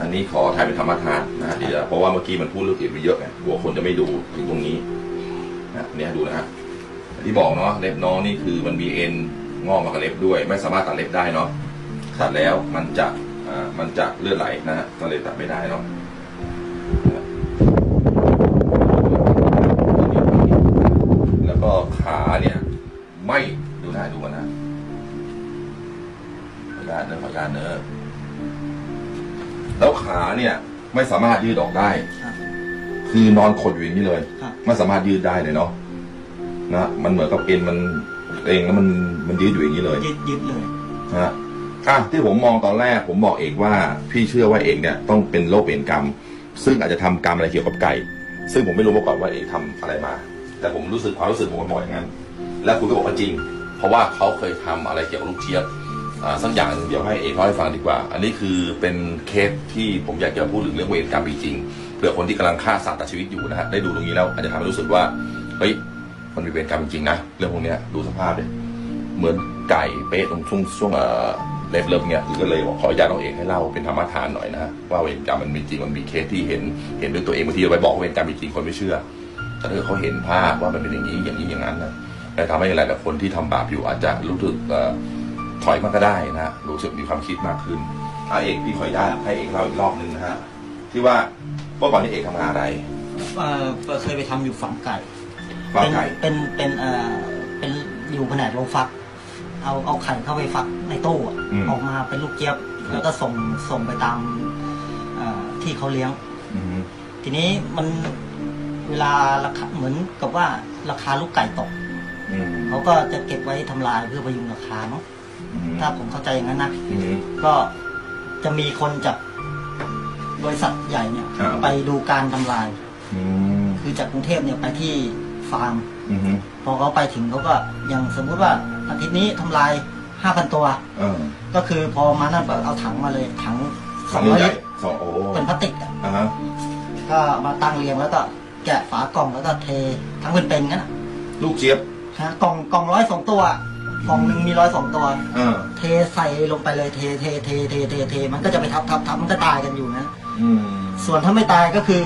อันนี้ขอถ่ายเป็นธรรมทานนะฮะเดี๋ยวเพราะว่าเมื่อกี้มันพูดเรื่องอื่นไปเยอะไงกลัวคนจะไม่ดูถึงตรงนี้นะเนี่ยดูนะฮะที่บอกเนาะเล็บน้องนี่คือมันมีเอ็นงอกมากับเล็บด้วย ไม่สามารถตัดเล็บได้เนาะตัดแล้วมันจะอ่ามันจะเลือดไหลนะฮะก็เลยตัดไม่ได้เนาะแล้วก็ขาเนี่ย ไม่ดูนะดูกันนะขออนุญาตเนอะขออนุญาตเนอะ แล้วขาเนี่ยไม่สามารถยืดออกได้ ครับ คือนอนขดอยู่อย่างนี้เลย ครับ ไม่สามารถยืดได้เลยเนาะนะมันเหมือนกับเอ็นมันเองแล้วมันมันยืดอยู่อย่างนี้เลยยึดยึดเลยนะฮะอะที่ผมมองตอนแรกผมบอกเอกว่า พี่เชื่อว่าเอกเนี่ยต้องเป็นโรคเวรกรรม ซึ่งอาจจะทำกรรมอะไรเกี่ยวกับไก่ ซึ่งผมไม่รู้มาก่อนว่าเอกทำอะไรมา แต่ผมรู้สึกความรู้สึกผมก็บอกอย่างนั้น แล้วคุณก็บอกว่าจริง เพราะว่าเขาเคยทำอะไรเกี่ยวกับลูกเชียบอ่า สักอย่างหนึ่งเดี๋ยวให้เอกเล่าให้ฟังดีกว่า อันนี้คือเป็นเคสที่ผมอยากจะพูดถึงเรื่องเวรกรรมจริงๆเผื่อคนที่กำลังฆ่าสัตว์ตัดชีวิตอยู่นะฮะได้ดูตรงนี้แล้วอาจจะทำให้รู้สึกว่าเฮ้ยมันมีเวรกรรมจริงนะเรื่องพวกเนี้ยดูสภาพเลยเหมือนไก่เป๊ะตรงช่วงช่วงเอ่อเล็บเริ่มเนี่ยก็เลยขออนุญาตน้องเอกให้เล่าเป็นธรรมทานหน่อยนะฮะว่าเวรกรรมมันมีจริงมันมีเคสที่เห็นเห็นด้วยตัวเองบางทีเราไปบอกเวรกรรมมีจริงคนไม่เชื่อ แต่ถ้าเขาเห็นภาพว่ามันเป็นอย่างนี้อย่างนี้อย่างนั้นนะแต่ทำให้หลายๆคนที่ทำบาปอยู่อาจจะรู้สึกเอ่อ ถอยมันก็ได้นะรู้สึกมีความคิดมากขึ้นอะเอกพี่ขออนุญาตให้เอกเล่าอีกรอบหนึ่งนะฮะที่ว่าเมื่อก่อนนี้เอกทำงานอะไรเอ่อเคยไปทำอยู่ฝังไก่ฟาร์มไก่เป็นเป็นเป็นเอ่อเป็นอยู่แผนกโรงฟัก เอาเอาไข่เข้าไปฟักในตู้อะอืมออกมาเป็นลูกเจี๊ยบ แล้วก็ส่งส่งไปตามเอ่อที่เขาเลี้ยงอืมทีนี้มันเวลาราคาเหมือนกับว่าราคาลูกไก่ตกอืมเขาก็จะเก็บไว้ทำลายเพื่อพยุงราคาเนาะอืม ถ้าผมเข้าใจอย่างนั้นนะอืม ก็จะมีคนจากบริษัทใหญ่เนี่ยอ่าไปดูการทำลาย อืมคือจากกรุงเทพเนี่ยไปที่ฟาร์ม อืมพอเขาไปถึงเขาก็อย่างสมมุติว่าอาทิตย์นี้ทำลายห้าพันตัว เออก็คือพอมานั่นเอาถังมาเลยถังสสอองงร้อยใหญ่ลิตรสองโอ้เป็นพลาสติกอะอ่าฮะก็มาตั้งเรียงแล้วก็แกะฝากล่องแล้วก็เททั้งเป็นๆงั้นอะลูกเจี๊ยบนะกล่องกล่องร้อยสองตัว กล่องหนึ่งมีร้อยสองตัว เออ เทใส่ลงไปเลยเทเทเทเทเทเทมันก็จะไปทับทับทับมันก็ตายกันอยู่นะ อืม ส่วนถ้าไม่ตายก็คือ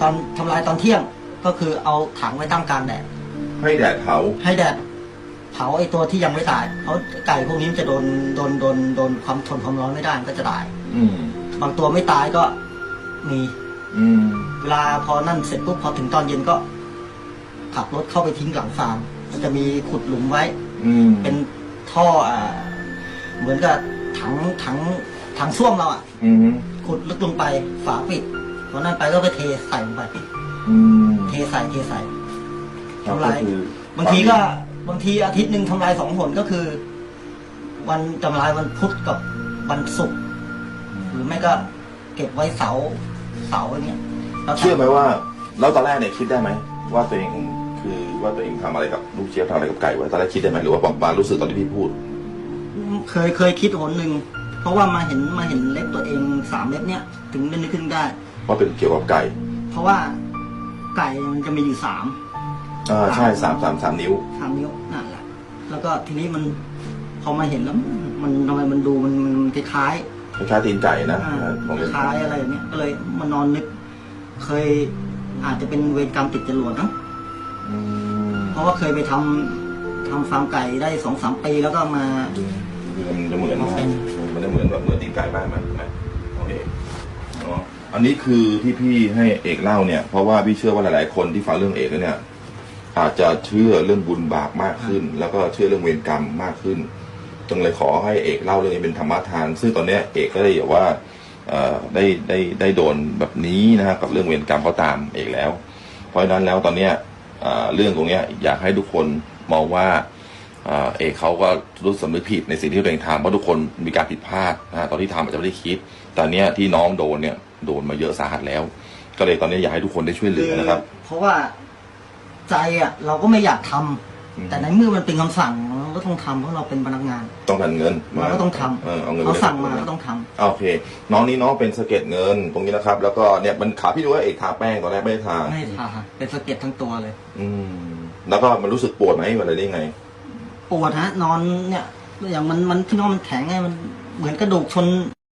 ตอนทำลายตอนเที่ยงก็คือเอาถังไว้ตั้งกลางแดดให้แดดเผา ให้แดดเผาไอ้ตัวที่ยังไม่ตายเพราะไก่พวกนี้มันจะโดนโดนโดนโดนความทนความร้อนไม่ได้มันก็จะตาย อืม บางตัวไม่ตายก็มีอืม เวลาพอนั่นเสร็จปุ๊บพอถึงตอนเย็นก็ ขับรถเข้าไปทิ้งหลังฟาร์มมันจะมีขุดหลุมไว้ อืม เป็นท่ออ่าเหมือนกับถังถังถังส้วมเราอะ อืมขุดลึกลงไปฝาปิดพอนั้นไปก็ไปเทใส่ลงไปอืมเทใส่เทใส่ ครับทำลายก็คือบางทีก็บางทีอาทิตย์หนึ่งทำลายสองหนก็คือ วันทำลายวันพุธกับวันศุกร์หรือไม่ก็เก็บไว้เสาร์เสาร์อย่างเงี้ยแล้วแต่เชื่อไหมว่า แล้วตอนแรกเนี่ยคิดได้ไหมว่าตัวเอง คือว่าตัวเองทำอะไรกับลูกเจี๊ยบทำอะไรกับไก่ไว้ตอนแรกคิดได้ไหมหรือว่าบอกมารู้สึกตอนที่พี่พูด เคยเคยคิดหนหนึ่งเพราะว่ามาเห็นมาเห็นเล็บตัวเองสามเล็บเนี้ยถึงได้นึกขึ้นได้ ว่าเป็นเกี่ยวกับไก่เพราะว่าไก่มันจะมีอยู่สามอ่าใช่สามสามสามนิ้ว สามนิ้วนั่นแหละแล้วก็ทีนี้มันพอมาเห็นแล้วมันทำไมมันดูมันมันคล้ายคล้ายๆตีนไก่นะๆอ่าผมคเห็นล้ายอะไรอย่างเงี้ยก็เลยมานอนนึก เคยอาจจะเป็นเวรกรรมติดจรวดเนอะอืม เพราะว่าเคยไปทำทำฟาร์มไก่ได้สองสามปีแล้วก็มามันจะเหมือนเอาเป็นมันจะเหมือนแบบเหมือนตีนไก่บ้างไหมไหมโอเคเนาะอันนี้คือที่พี่ให้เอกเล่าเนี่ย เพราะว่าพี่เชื่อว่าหลาย ๆ คนที่ฟังเรื่องเอกแล้วเนี่ย อาจจะเชื่อเรื่องบุญบาปมากขึ้น แล้วก็เชื่อเรื่องเวรกรรมมากขึ้นจึงเลยขอให้เอกเล่าเรื่องนี้เป็นธรรมทาน ซึ่งตอนเนี้ยเอกก็ได้แบบว่าเอ่อได้ได้ได้โดนแบบนี้นะฮะกับเรื่องเวรกรรมเขาตามเอกแล้ว เพราะฉะนั้นแล้วตอนเนี้ย เรื่องตรงนี้อยากให้ทุกคนมองว่าเอกเขาก็รู้สำนึกผิดในสิ่งที่ตัวเองทำเพราะทุกคนมีการผิดพลาดนะตอนที่ทำอาจจะไม่ได้คิดแต่เนี้ยที่น้องโดนเนี่ยโดนมาเยอะสาหัสแล้ว ก็เลยตอนนี้อยากให้ทุกคนได้ช่วยเหลือนะครับ เพราะว่าใจอะเราก็ไม่อยากทำแต่ในเมื่อมันเป็นคำสั่ง ก็ต้องทำเพราะเราเป็นพนักงาน ต้องการเงินเราก็ต้องทำเออเอาเงินเขาสั่งมาไปก็ต้องทำ โอเค น้องนี้น้องเป็นสะเก็ดเงินตรงนี้นะครับ แล้วก็เนี่ยมันขาพี่ดูว่าเอกทาแป้งตอนแรกไม่ได้ทาไม่ทาเป็นสะเก็ดทั้งตัวเลย อืม แล้วก็มันรู้สึกปวดไหมอะไรได้ไง ปวดฮะนอนเนี่ยอย่างมันมันที่นอนมันแข็งไงมันเหมือนกระดูกชน